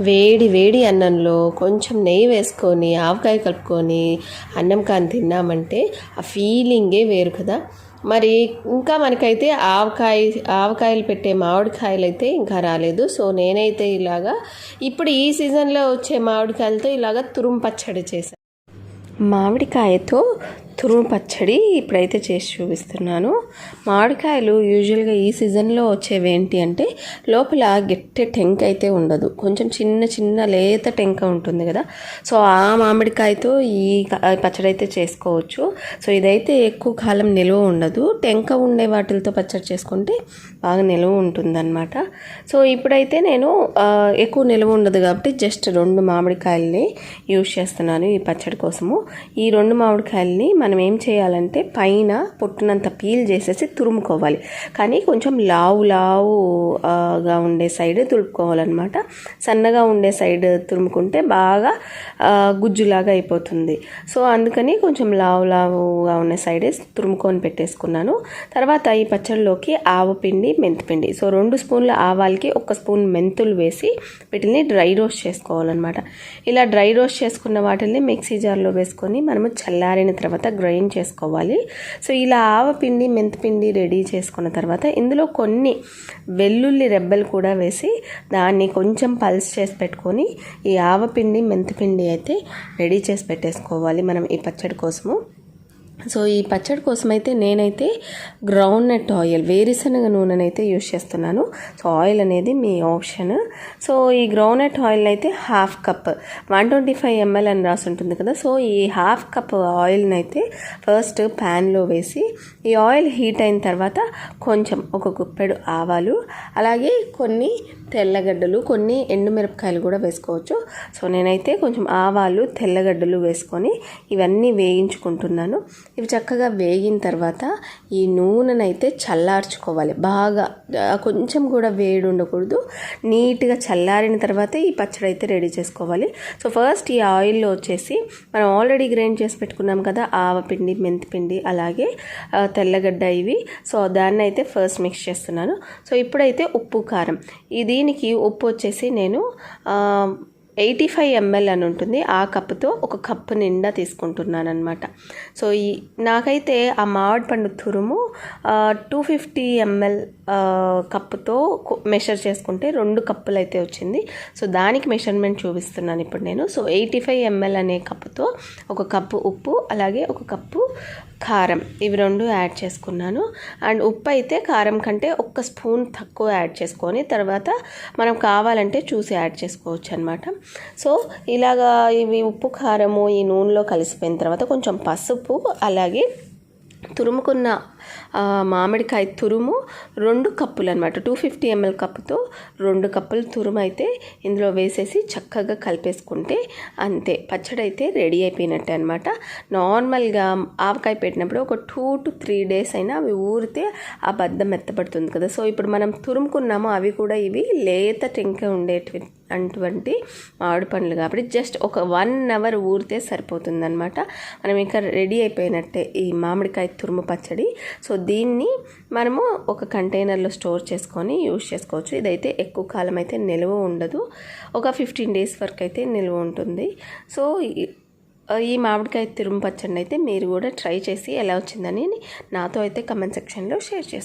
వేడి వేడి అన్నంలో కొంచెం నెయ్యి వేసుకొని ఆవకాయ కలుపుకొని అన్నం కాని తిన్నామంటే ఆ ఫీలింగే వేరు కదా. మరి ఇంకా మనకైతే ఆవకాయ ఆవకాయలు పెట్టే మామిడికాయలు అయితే ఇంకా రాలేదు. సో నేనైతే ఇలాగా ఇప్పుడు ఈ సీజన్లో వచ్చే మామిడికాయలతో ఇలాగా తురుము పచ్చడి చేశాను మామిడికాయతో తురుము పచ్చడి ఇప్పుడైతే చేసి చూపిస్తున్నాను. మామిడికాయలు యూజువల్గా ఈ సీజన్లో వచ్చేవి ఏంటి అంటే లోపల గట్టి టెంక అయితే ఉండదు. కొంచెం చిన్న చిన్న లేత టెంక ఉంటుంది కదా. సో ఆ మామిడికాయతో ఈ పచ్చడి అయితే చేసుకోవచ్చు. సో ఇదైతే ఎక్కువ కాలం నిల్వ ఉండదు. టెంక ఉండే వాటితో పచ్చడి చేసుకుంటే బాగా నిల్వ ఉంటుందన్నమాట. సో ఇప్పుడైతే నేను ఎక్కువ నిల్వ ఉండదు కాబట్టి జస్ట్ రెండు మామిడికాయలని యూజ్ చేస్తున్నాను ఈ పచ్చడి కోసము. ఈ రెండు మామిడికాయలని మనం ఏం చేయాలంటే పైన పొట్టునంత పీల్ చేసేసి తురుముకోవాలి. కానీ కొంచెం లావు లావుగా ఉండే సైడ్ తురుముకోవాలన్నమాట. సన్నగా ఉండే సైడ్ తురుముకుంటే బాగా గుజ్జులాగా అయిపోతుంది. సో అందుకని కొంచెం లావు లావుగా ఉన్న సైడే తురుముకొని పెట్టేసుకున్నాను. తర్వాత ఈ పచ్చడిలోకి ఆవపిండి మెంతిపిండి సో రెండు స్పూన్ల ఆవాలకి ఒక స్పూన్ మెంతులు వేసి వీటిని డ్రై రోస్ట్ చేసుకోవాలన్నమాట. ఇలా డ్రై రోస్ట్ చేసుకున్న వాటిని మిక్సీ జార్లో వేసుకొని మనము చల్లారిన తర్వాత గ్రైండ్ చేసుకోవాలి. సో ఇలా ఆవపిండి మెంతిపిండి రెడీ చేసుకున్న తర్వాత ఇందులో కొన్ని వెల్లుల్లి రెబ్బలు కూడా వేసి దాన్ని కొంచెం పల్స్ చేసి పెట్టుకొని ఈ ఆవపిండి మెంతిపిండి అయితే రెడీ చేసి పెట్టేసుకోవాలి మనం ఈ పచ్చడి కోసము. సో ఈ పచ్చడి కోసం అయితే నేనైతే గ్రౌండ్ నట్ ఆయిల్ వేరుశనగ నూనెనైతే యూజ్ చేస్తున్నాను. సో ఆయిల్ అనేది మీ ఆప్షన్ సో ఈ గ్రౌండ్ నట్ ఆయిల్ అయితే half cup one twenty five ML అని రాసి ఉంటుంది కదా. సో ఈ హాఫ్ కప్ ఆయిల్ని అయితే ఫస్ట్ ప్యాన్లో వేసి ఈ ఆయిల్ హీట్ అయిన తర్వాత కొంచెం ఒక గుప్పెడు ఆవాలు అలాగే కొన్ని తెల్లగడ్డలు కొన్ని ఎండుమిరపకాయలు కూడా వేసుకోవచ్చు. సో నేనైతే కొంచెం ఆవాలు తెల్లగడ్డలు వేసుకొని ఇవన్నీ వేయించుకుంటున్నాను. ఇవి చక్కగా వేగిన తర్వాత ఈ నూనెనైతే చల్లార్చుకోవాలి. బాగా కొంచెం కూడా వేడి ఉండకూడదు. నీట్గా చల్లారిన తర్వాత ఈ పచ్చడి అయితే రెడీ చేసుకోవాలి. సో ఫస్ట్ ఈ ఆయిల్లో వచ్చేసి మనం ఆల్రెడీ గ్రైండ్ చేసి పెట్టుకున్నాం కదా ఆవపిండి మెంతిపిండి అలాగే తెల్లగడ్డ ఇవి. సో దాన్ని అయితే ఫస్ట్ మిక్స్ చేస్తున్నాను. సో ఇప్పుడైతే ఉప్పు కారం. ఇది దీనికి ఉప్పు వచ్చేసి నేను ఎయిటీ ఫైవ్ ఎంఎల్ అని ఉంటుంది. ఆ కప్పుతో ఒక కప్పు నిండా తీసుకుంటున్నాను అనమాట సో ఈ నాకైతే ఆ మామిడి పండు తురుము టూ ఫిఫ్టీ ఎంఎల్ కప్పుతో మెషర్ చేసుకుంటే రెండు కప్పులు అయితే వచ్చింది. సో దానికి మెషర్మెంట్ చూపిస్తున్నాను ఇప్పుడు నేను. సో ఎయిటీ ఫైవ్ ఎంఎల్ అనే కప్పుతో ఒక కప్పు ఉప్పు అలాగే ఒక కప్పు కారం. ఇవి రెండు యాడ్ చేసుకున్నాను. అండ్ ఉప్పు అయితే కారం కంటే ఒక్క స్పూన్ తక్కువ యాడ్ చేసుకొని తర్వాత మనం కావాలంటే చూసి యాడ్ చేసుకోవచ్చు అనమాట సో ఇలాగా ఇవి ఉప్పు కారము ఈ నూనెలో కలిసిపోయిన తర్వాత కొంచెం పసుపు అలాగే తురుముకున్న మామిడికాయ తురుము రెండు కప్పులు అనమాట టూ ఫిఫ్టీ ఎంఎల్ కప్పుతో రెండు కప్పులు తురుము అయితే ఇందులో వేసేసి చక్కగా కలిపేసుకుంటే అంతే. పచ్చడి అయితే రెడీ అయిపోయినట్టే అనమాట నార్మల్గా ఆవకాయ పెట్టినప్పుడు ఒక టూ టు త్రీ డేస్ అయినా అవి ఊరితే ఆ బద్ద మెత్తపడుతుంది కదా. సో ఇప్పుడు మనం తురుముకున్నామో అవి కూడా ఇవి లేత టెంక ఉండేటివి అటువంటి మామిడి పండ్లు కాబట్టి జస్ట్ ఒక వన్ అవర్ ఊరితే సరిపోతుందనమాట మనం ఇంకా రెడీ అయిపోయినట్టే ఈ మామిడికాయ తురుము పచ్చడి. సో దీన్ని మనము ఒక కంటైనర్లో స్టోర్ చేసుకొని యూజ్ చేసుకోవచ్చు. ఇదైతే ఎక్కువ కాలం అయితే నిల్వ ఉండదు. ఒక ఫిఫ్టీన్ డేస్ వరకు అయితే నిల్వ ఉంటుంది. సో ఈ- మామిడికాయ తిరుమ పచ్చడి అయితే మీరు కూడా ట్రై చేసి ఎలా వచ్చిందని నాతో అయితే కమెంట్ సెక్షన్లో షేర్ చేసుకోండి